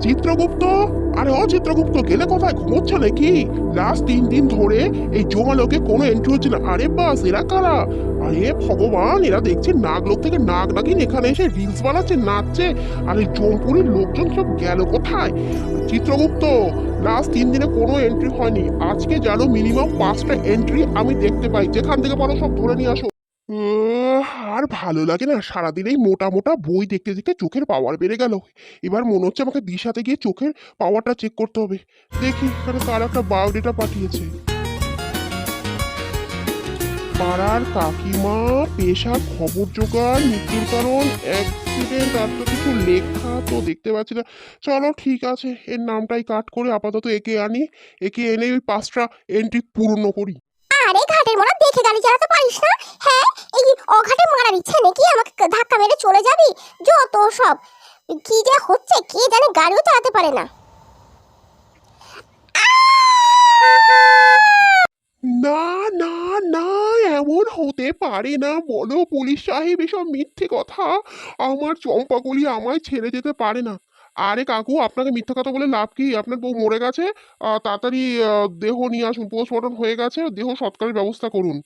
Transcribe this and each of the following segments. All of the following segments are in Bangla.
চিত্রগুপ্ত? আরে ও চিত্রগুপ্ত গেলে কোথায়? ঘুমোচ্ছে নাকি? লাস্ট তিন দিন ধরে এই জমালোকে কোনো এন্ট্রি হচ্ছে না। আরে বাস, এরা কারা? আরে ভগবান, এরা দেখছি নাগলোক থেকে নাগ নাগিন এখানে এসে রিলস বানাচ্ছে, নাচছে। আর জমপুরির লোকজন সব গেল কোথায়? চিত্রগুপ্ত লাস্ট তিন দিনে কোনো এন্ট্রি হয়নি। আজকে যেন মিনিমাম পাঁচটা এন্ট্রি আমি দেখতে পাই। যেখান থেকে পারো সব ধরে নিয়ে আসো। ভালো লাগে না। সারাদিন এই মোটা মোটা বই দেখতে দেখতে চোখের পাওয়ার বেড়ে গেল। এবার মনে হচ্ছে আমাকে দিশাতে গিয়ে চোখের পাওয়ারটা চেক করতে হবে। দেখি, এখানে তার একটা বায়োডেটা পাঠিয়েছে। পাড়ার কাকিমা পেশা খবর জোগাড়, মৃত্যুর কারণ অ্যাক্সিডেন্ট আর তো কিছু লেখা তো দেখতে পাচ্ছি না। চলো, ঠিক আছে। এর নামটাই কাট করে আপাতত একে আনি। একে এনে ওই পাঁচটা এন্ট্রি পূর্ণ করি। আরে, ঘাটের মোড়া দেখে গাড়ি চালাতে পারিস না। হ্যাঁ এই অঘাটে মারার ইচ্ছে নাকি আমাকে ধাক্কা মেরে চলে যাবি? যত সব। কি যে হচ্ছে, কে জানে গাড়িও চালাতে পারে না। না না না, এমন হতে পারে না। বলো পুলিশ সাহেব, এসব মিথ্যে কথা। আমার চম্পাগুলি আমায় ছেড়ে যেতে পারে না। আরে কাকু, আপনাকে মিথ্যা কথা বলে লাভ কি? আপনার বউ মরে গেছে তাড়াতাড়ি দেহ নিয়ে আসুন পোস্টমর্টম হয়ে গেছে, দেহ সৎকারের ব্যবস্থা করুন।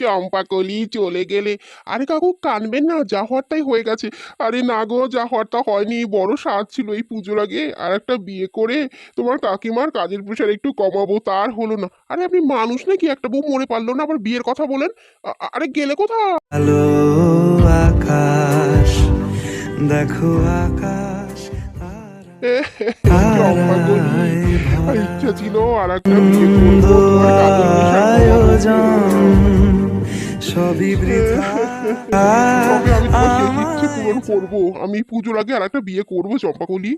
চম্পাকলি চলে গেলে। আরে কাকু, কানবেন না, যা হওয়ারটাই হয়ে গেছে। আরে না গো, যা হওয়ারটা হয়নি, বড় স্বাদ ছিল এই পুজোর আগে। আর একটা বিয়ে করে তোমার কাকিমার কাজের প্রেশার একটু কমাবো, তার হলো না। আরে আপনি মানুষ নাকি? একটা বউ মরে পারল না, আবার বিয়ের কথা বলেন। আরে গেলে কোথায়? আলো আকাশ দেখো আকাশ ইচ্ছা ছিল আর একটা সবই আমি পূরণ করব। পুজোর আগে আর একটা বিয়ে করব চম্পাকলি।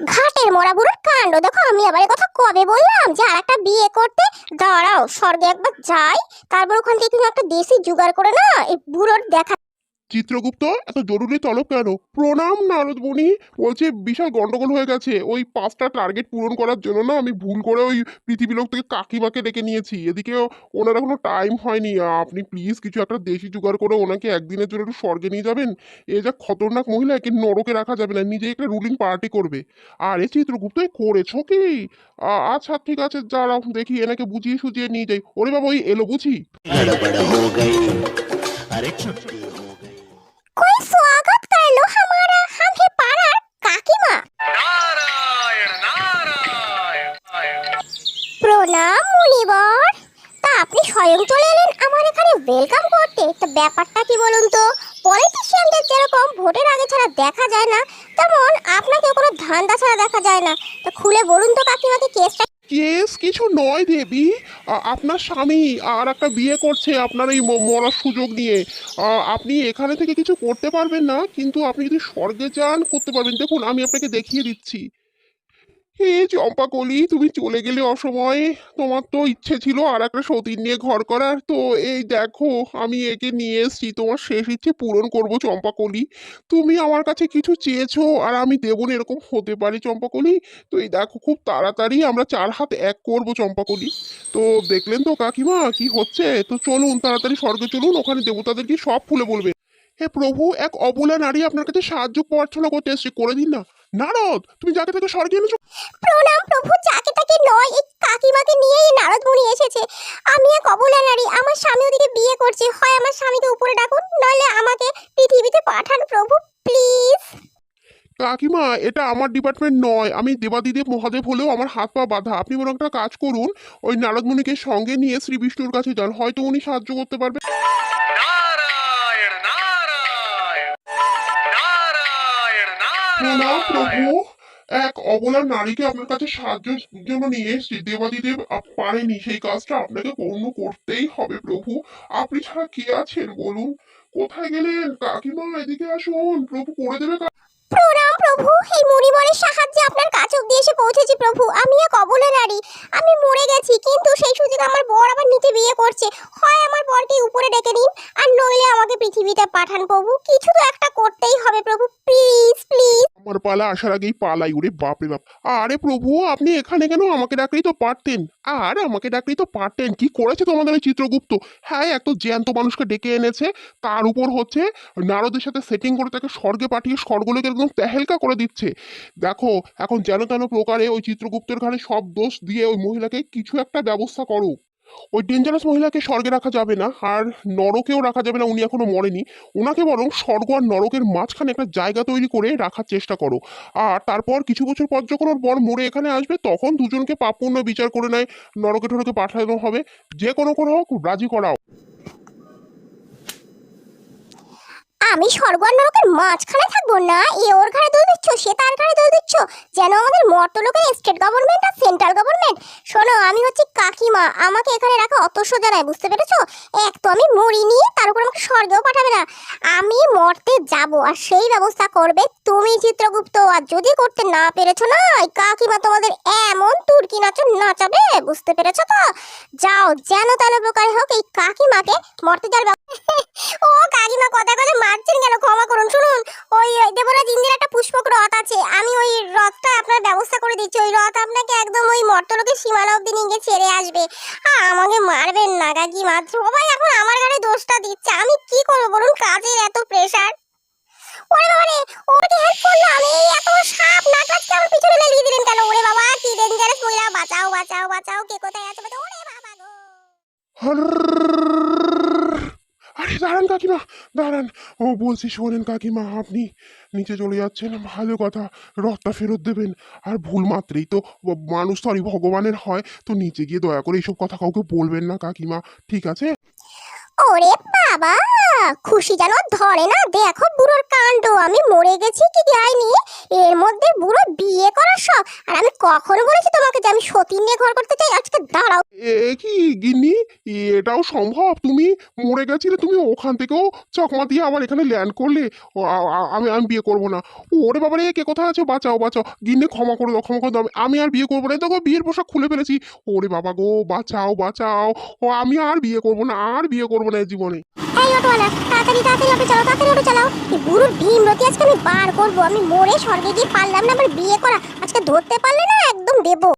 ঘাটের মোড়া বুড়োর কাণ্ড দেখো আমি আবার কথা কবে বললাম যে আর একটা বিয়ে করতে? দাঁড়াও স্বর্গে একবার যাই তারপর ওখান থেকে তুমি একটা দেশি জোগাড় করে না এই বুড়োর দেখা চিত্রগুপ্ত, এত জরুরি তলব কেন? প্রণাম নারদমণি বলছে বিশাল গন্ডগোল হয়ে গেছে। ওই পাঁচটা টার্গেট পূরণ করার জন্য না আমি ভুল করে ওই পৃথিবীলোক থেকে কাকিমাকে ডেকে নিয়েছি। এদিকে ওনার এখনও টাইম হয়নি। আপনি প্লিজ কিছু একটা দেশি জোগাড় করে ওনাকে একদিনের জন্য একটু স্বর্গে নিয়ে যাবেন? এ যা খতরনাক মহিলা, একে নরকে রাখা যাবে না নিজে একটা রুলিং পার্টি করবে। আর এই চিত্রগুপ্ত করেছ কি? আচ্ছা ঠিক আছে যারা দেখি এনাকে বুঝিয়ে সুঝিয়ে নিয়ে যাই। ওরে বাবা, ওই এলো বুঝি? আরে कोई स्वागत कर लो हमारा हम है पाड़ार काकीमा প্রণাম মুনিবর তা আপনি স্বয়ং চলে এলেন আমার এখানে ওয়েলকাম করতে তো ব্যাপারটা কি বলুন তো পলিটিশিয়ানদের যেরকম ভোটের আগে ছাড়া দেখা যায় না তেমন আপনাকে কোনো ধান্দা ছাড়া দেখা যায় না তো খুলে বলুন তো কাকিমাকে কেসটা কেস কিছু নয় দেবী আপনার স্বামী আর একটা বিয়ে করছে আপনার এই ম- মরার সুযোগ নিয়ে আপনি এখানে থেকে কিছু করতে পারবেন না, কিন্তু আপনি যদি স্বর্গে যান, করতে পারবেন। দেখুন, আমি আপনাকে দেখিয়ে দিচ্ছি। হে চম্পাকলি তুমি চলে গেলে অসময়ে। তোমার তো ইচ্ছে ছিল আর একটা সতীন নিয়ে ঘর করার। তো এই দেখো, আমি একে নিয়ে এসেছি। তোমার শেষ ইচ্ছে পূরণ করব চম্পাকলি তুমি আমার কাছে কিছু চেয়েছো আর আমি দেবো না এরকম হতে পারি চম্পাকলি তো এই দেখো, খুব তাড়াতাড়ি আমরা চার হাত এক করব চম্পাকলি তো দেখলেন তো কাকিমা, কি হচ্ছে? তো চলুন, তাড়াতাড়ি স্বর্গে চলুন, ওখানে দেবতাদেরকে সব খুলে বলবে। হে প্রভু, এক অবলা নারী আপনার কাছে সাহায্য প্রার্থনা করতে এসছে। করে দিন না। নারদ তুমি যাকে তাকে স্বর্গে এনেছো। প্রণাম প্রভু যাকে তাকে নয় এই কাকিমাকে নিয়েই এই নারদমণি এসেছে। আমি এক অবলা নারী আমার স্বামী ওদিকে বিয়ে করছে। হয় আমার স্বামীকে উপরে ডাকুন নইলে আমাকে পৃথিবীতে পাঠান প্রভু প্লিজ। কাকিমা এটা আমার ডিপার্টমেন্ট নয় আমি দেবাদিদেব মহাদেব হলেও আমার হাত পা বাঁধা। আপনি বরং একটা কাজ করুন ওই নারদমণিকে সঙ্গে নিয়ে শ্রী বিষ্ণুর কাছে যান হয়তো উনি সাহায্য করতে পারবেন। প্রণাম প্রভু। এক অবলা নারীকে আপনার কাছে সাহায্য জন্য নিয়ে এসেছি। দেবাদিদেব পারেনি। সেই কাজটা আপনাকে পূর্ণ করতেই হবে প্রভু। আপনি ছাড়া কে আছেন বলুন? কোথায় গেলেন? কাকিমা এদিকে আসুন। প্রভু করে দেবে। প্রণাম প্রভু। এই মুনিবরের সাহায্যে আপনার কাছে অব্দি এসে পৌঁছেছি প্রভু। আমি এক অবলা নারী। আমি মরে গেছি, কিন্তু সেই সুযোগ আমার বর আবার নিচে বিয়ে করছে। হয় আমার বরকে উপরে ডেকে নিন, আর নইলে আমাকে পৃথিবীতে পাঠান প্রভু। কিছু তো একটা করতেই হবে প্রভু। Please please. আমার পালা আসার আগেই পালাই উড়ে বাপরে বাপ। আরে প্রভু, আপনি এখানে কেন আমাকে ডাকলেই তো পারতেন? আর আমাকে ডাকলেই তো পারতেন। কি করেছে তোমাদের ওই চিত্রগুপ্ত? হ্যাঁ এত জ্যান্ত মানুষকে ডেকে এনেছে। তার উপর হচ্ছে নারদের সাথে সেটিং করে তাকে স্বর্গে পাঠিয়ে স্বর্গলোকে একদম তেহেলকা করে দিচ্ছে। দেখো, এখন যেন তেন প্রকারে ওই চিত্রগুপ্তের ঘাড়ে সব দোষ দিয়ে ওই মহিলাকে কিছু একটা ব্যবস্থা করো। ওই ডেঞ্জারাস মহিলাকে স্বর্গে রাখা যাবে না, আর নরকেও রাখা যাবে না, উনি এখনও মরেনি। ওনাকে বরং স্বর্গ আর নরকের মাঝখানে একটা জায়গা তৈরি করে রাখার চেষ্টা করো। আর তারপর কিছু বছর পর যখন ওর বর মরে এখানে আসবে, তখন দুজনকে পাপপূর্ণ বিচার করে নেয়, নরকে ঠরকে পাঠানো হবে। যে কোনো কোনো হোক, রাজি করাও। আমি স্বর্গ আর নরকের মাঝখানে থাকব না। এ ওর ঘাড়ে দোষ দিচ্ছ, সে তার ঘরে দোষ দিচ্ছ। যেন আমাদের মর্তলোকের স্টেট গভর্নমেন্ট আর সেন্ট্রাল গভর্নমেন্ট শোনো, আমি হচ্ছি কাকিমা, আমাকে এখানে রাখা অত সোজা নয়, বুঝতে পেরেছ? এক তো আমি মরিনি তার উপর আমাকে স্বর্গেও পাঠাবে না। আমি মরতে যাব আর সেই ব্যবস্থা করবে তুমি, চিত্রগুপ্ত। আর যদি করতে না পেরেছ না কাকিমা তোমাদের এমন তুর্কি নাচ নাচাবে, বুঝতে পেরেছ তো? যাও, যেন তেন প্রকারে হোক, এই কাকিমাকে মরতে যাওয়ার ও কাকিমা, কথা পুষ্পক রথ আছে। আমি ওই রথটা আপনার ব্যবস্থা করে দিচ্ছি। ওই রথ আপনাকে একদম ওই মর্তলোকের সীমানা অব্দি নিয়ে গিয়ে ছেড়ে আসবে। আমাকে মারবেন না কাকিমা সবাই এখন আমার ঘরে দোষটা দিচ্ছে। আমি কি করব বলুন? কাজের এত প্রেশার ওরে বাবা রে, ওকে হেল্প সাপ নাটরাজকে আমার পিছনে লাগিয়ে দিলেন কেন? ওরে বাবা, কি ডেঞ্জারাস বাঁচাও বাঁচাও বাঁচাও, কে কোথায় আছে ওরে বাবা গো। দাঁড়ান কাকিমা, দাঁড়ান। ও বলছি, শোনেন কাকিমা, আপনি নিচে চলে যাচ্ছেন, ভালো কথা, রথটা ফেরত দেবেন। আর ভুল মাত্রেই তো মানুষ সরি ভগবানের হয়, তো নিচে গিয়ে দয়া করে এইসব কথা কাউকে বলবেন না কাকিমা, ঠিক আছে? ওরে বাবা! খুশি যেন ধরে না। দেখো বুড়োর কাণ্ড, আমি মরে গেছি কি যাইনি। এর মধ্যে বুড়ো বিয়ে করার শখ। আর আমি কখনো বলেছি তোমাকে যে আমি সতীন নিয়ে ঘর করতে চাই? আজকে দাঁড়াও। এ কি গিন্নি? এটাও সম্ভব? তুমি মরে গেছিলে, তুমি ওখান থেকেও চকমা দিয়ে আবার এখানে ল্যান্ড করলে? আমি আমি বিয়ে করব না। ওরে বাবা রে কে কোথায় আছে? বাঁচাও বাঁচাও। গিন্নি, ক্ষমা করে দাও, ক্ষমা করে দাও। আমি আর বিয়ে করব না। দেখো বিয়ের পোশাক খুলে ফেলেছি। ওরে বাবা গো, বাঁচাও বাঁচাও। ও, আমি আর বিয়ে করব না, আর বিয়ে করব না জীবনে। এই অটোওয়ালা তাড়াতাড়ি তাড়াতাড়ি অটো চালাও, তাড়াতাড়ি অটো চালাও। এই বুড়োর ভীমরতি আজকে আমি বার করব, আমি মরে স্বর্গে গিয়ে পারলাম না আমার বিয়ে করা। আজকে ধরতে পারলে না, একদম দেবো।